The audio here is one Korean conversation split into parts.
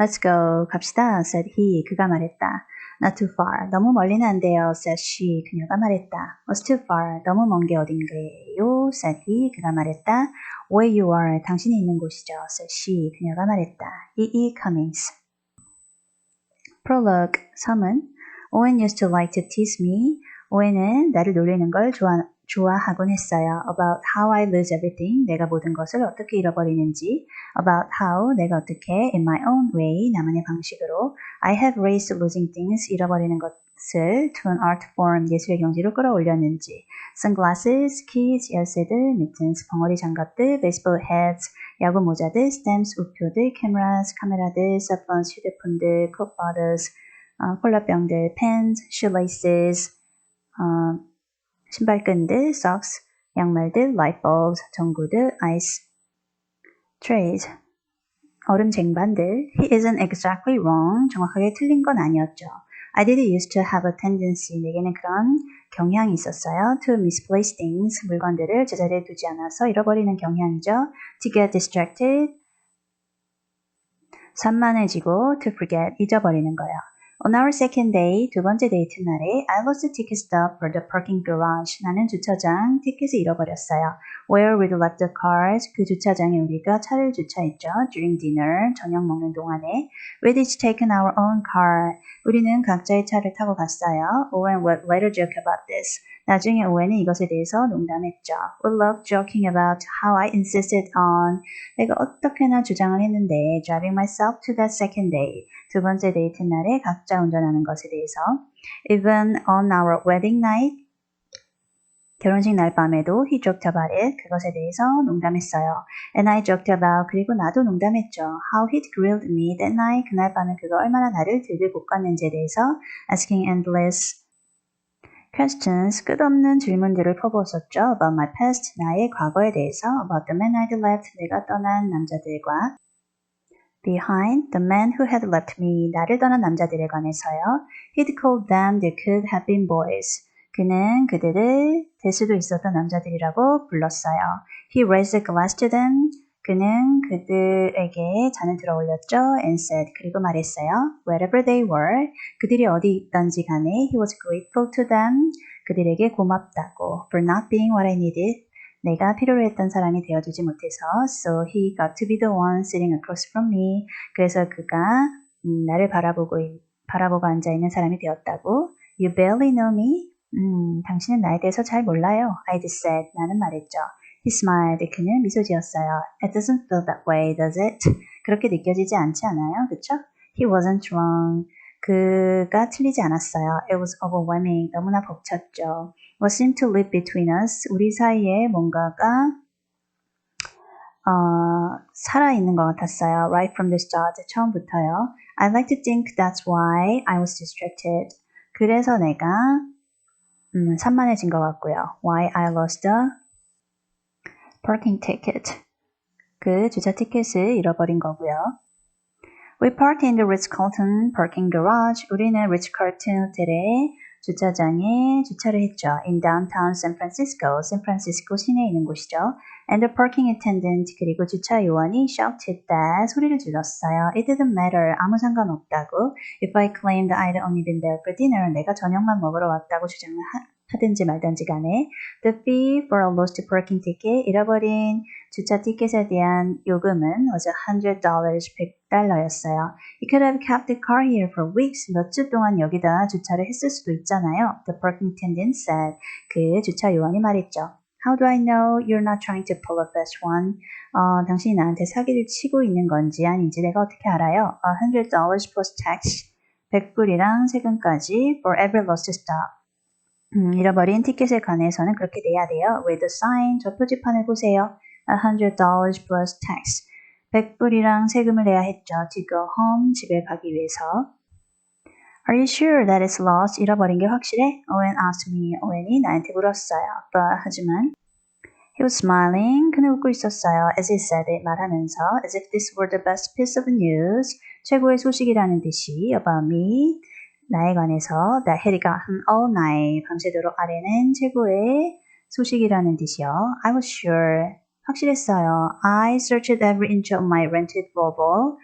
Let's go. 갑시다. said he. 그가 말했다. Not too far. 너무 멀리는 안 돼요. said she. 그녀가 말했다. Was too far. 너무 먼 게 어딘가요? said he. 그가 말했다. Where you are. 당신이 있는 곳이죠. said she. 그녀가 말했다. E.E. Cummings. Prologue. 섬은 Owen used to like to tease me. 오웬은 나를 놀리는 걸 좋아, 좋아하곤 했어요. About how I lose everything. 내가 모든 것을 어떻게 잃어버리는지. About how 내가 어떻게 in my own way 나만의 방식으로 I have raised losing things 잃어버리는 것을 to an art form 예술의 경지로 끌어올렸는지. Sunglasses, keys, 열쇠들, mittens, 벙어리 장갑들, baseball hats, 야구 모자들, stamps, 우표들, cameras, 카메라들, cell phones, 휴대폰들, coke bottles, 어, 콜라병들, pens, shoelaces, 어, 신발끈들, socks, 양말들, light bulbs, 전구들, ice trays, 얼음 쟁반들. He isn't exactly wrong. 정확하게 틀린 건 아니었죠. I did used to have a tendency. 내게는 그런 경향이 있었어요. To misplace things. 물건들을 제자리에 두지 않아서 잃어버리는 경향이죠. To get distracted. 산만해지고 to forget. 잊어버리는 거예요. On our second day, 두 번째 데이트 날에 I lost the ticket stub for the parking garage. 나는 주차장 티켓을 잃어버렸어요. Where we left the cars. 그 주차장에 우리가 차를 주차했죠. During dinner. 저녁 먹는 동안에. We did taken our own car. 우리는 각자의 차를 타고 갔어요. Owen would later joke about this. 나중에 오웬은 이것에 대해서 농담했죠. We loved joking about how I insisted on 내가 어떻게나 주장을 했는데 driving myself to that second day. 두 번째 데이트 날에 각자 운전하는 것에 대해서 even on our wedding night 결혼식 날 밤에도 he joked about it. 그것에 대해서 농담했어요. And I joked about 그리고 나도 농담했죠. How he'd grilled me that night. 그날 밤에 그가 얼마나 나를 들들 볶았는지에 대해서 asking endless questions 끝없는 질문들을 퍼부었었죠. About my past 나의 과거에 대해서 about the men I'd left 내가 떠난 남자들과 behind the men who had left me 나를 떠난 남자들에 관해서요. He'd called them they could have been boys. 그는 그들을 될 수도 있었던 남자들이라고 불렀어요. He raised a glass to them. 그는 그들에게 잔을 들어 올렸죠. And said 그리고 말했어요. Wherever they were 그들이 어디 있던지 간에 he was grateful to them. 그들에게 고맙다고 for not being what I needed. 내가 필요로 했던 사람이 되어주지 못해서 so he got to be the one sitting across from me. 그래서 그가 음, 나를 바라보고 바라보고 앉아 있는 사람이 되었다고. You barely know me. 음, 당신은 나에 대해서 잘 몰라요. I'd said. 나는 말했죠. He smiled. 그는 미소 지었어요. It doesn't feel that way, does it? 그렇게 느껴지지 않지 않아요? 그쵸? He wasn't wrong. 그가 틀리지 않았어요. It was overwhelming. 너무나 벅찼죠. What seemed to live between us. 우리 사이에 뭔가가 어, 살아있는 것 같았어요. Right from the start. 처음부터요. I like to think that's why I was distracted. 그래서 내가 음, 산만해진 것 같고요. Why I lost the parking ticket. 그 주차 티켓을 잃어버린 거고요. We parked in the Ritz-Carlton parking garage. 우리는 Ritz-Carlton 호텔의 주차장에 주차를 했죠. In downtown San Francisco, 샌프란시스코 시내에 있는 곳이죠. And the parking attendant 그리고 주차 요원이 shouted that 소리를 질렀어요. It didn't matter. 아무 상관없다고. If I claimed I'd only been there for dinner, 내가 저녁만 먹으러 왔다고 주장을 하, 하든지 말든지 간에 The fee for a lost parking ticket 잃어버린 주차 티켓에 대한 요금은 was $100, 100달러였어요. You could have kept the car here for weeks. 몇 주 동안 여기다 주차를 했을 수도 있잖아요. The parking attendant said. 그 주차 요원이 말했죠. How do I know you're not trying to pull a fast one? 어, 당신이 나한테 사기를 치고 있는 건지 아닌지 내가 어떻게 알아요? $100 plus tax. 100불이랑 세금까지 for every lost stop. 음, 잃어버린 티켓에 관해서는 그렇게 돼야 돼요. With the sign, 저 표지판을 보세요. $100 plus tax. 100불이랑 세금을 내야 했죠. To go home, 집에 가기 위해서. Are you sure that it's lost? 잃어버린 게 확실해? Owen asked me. 오웬이 나한테 물었어요. But 하지만 He was smiling. 그는 웃고 있었어요. As he said it 말하면서 as if this were the best piece of news. 최고의 소식이라는 듯이 about me. 나에 관해서 that had gotten all night. 밤새도록 아래는 최고의 소식이라는 듯이요. I was sure. 확실했어요. I searched every inch of my rented Volvo.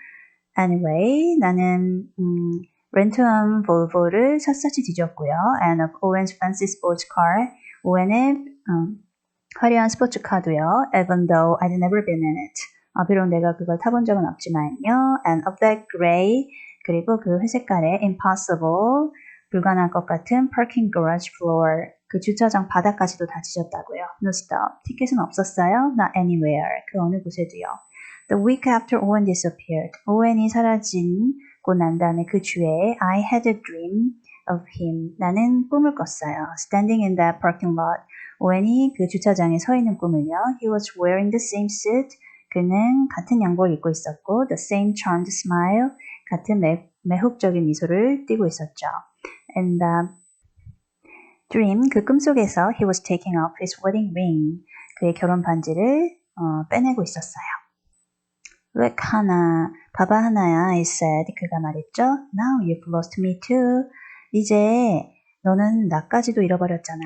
Anyway, 나는 음, 렌트한 볼보를 샅샅이 뒤졌고요. And of Owen's fancy sports car. 오웬의 음, 화려한 스포츠카도요. Even though I'd never been in it. 아, 비록 내가 그걸 타본 적은 없지만요. And of that gray. 그리고 그 회색깔의 impossible. 불가능할 것 같은 parking garage floor. 그 주차장 바닥까지도 다 지졌다고요. No stop. 티켓은 없었어요. Not anywhere. 그 어느 곳에도요. The week after Owen disappeared. 오웬이 사라지고 난 다음에 그 주에 I had a dream of him. 나는 꿈을 꿨어요. Standing in that parking lot. 오웬이 그 주차장에 서 있는 꿈을요. He was wearing the same suit. 그는 같은 양복을 입고 있었고, the same charmed smile. 같은 매, 매혹적인 미소를 띠고 있었죠. And the dream, 그 꿈속에서 he was taking off his wedding ring. 그의 결혼 반지를 어, 빼내고 있었어요. Look, 하나, 봐봐 하나야, I said. 그가 말했죠. Now you've lost me too. 이제 너는 나까지도 잃어버렸잖아.